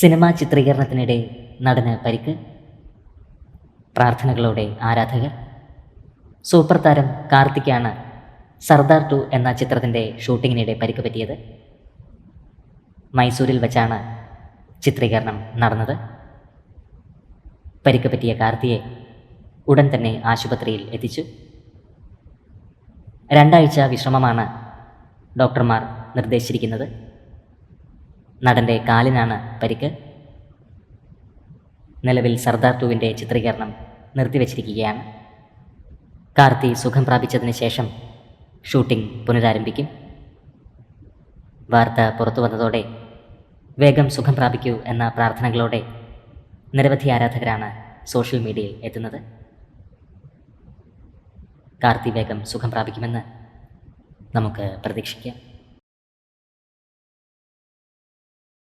Cinema ചിത്രീകരണത്തിനിടെ നടന് പരിക്ക്. പ്രാർത്ഥനകളോടെ ആരാധകർ. സൂപ്പർ താരം കാർത്തിക്കാണ് സർദാർ ടു എന്ന ചിത്രത്തിന്റെ ഷൂട്ടിങ്ങിനിടെ പരിക്ക് പറ്റിയത്. മൈസൂരിൽ വെച്ചാണ് ചിത്രീകരണം നടന്നത്. പരിക്ക് പറ്റിയ കാർത്തിയെ ഉടൻ തന്നെ ആശുപത്രിയിൽ എത്തിച്ചു. രണ്ടാഴ്ച വിശ്രമമാണ് ഡോക്ടർമാർ നിർദ്ദേശിച്ചിരിക്കുന്നത്. നടന്റെ കാലിനാണ് പരിക്ക്. നിലവിൽ സർദാർ ടുവിന്റെ ചിത്രീകരണം നിർത്തിവച്ചിരിക്കുകയാണ്. കാർത്തി സുഖം പ്രാപിച്ചതിന് ശേഷം ഷൂട്ടിംഗ് പുനരാരംഭിക്കും. വാർത്ത പുറത്തു വന്നതോടെ വേഗം സുഖം പ്രാപിക്കൂ എന്ന പ്രാർത്ഥനകളോടെ നിരവധി ആരാധകരാണ് സോഷ്യൽ മീഡിയയിൽ എത്തുന്നത്. കാർത്തി വേഗം സുഖം പ്രാപിക്കുമെന്ന് നമുക്ക് പ്രതീക്ഷിക്കാം.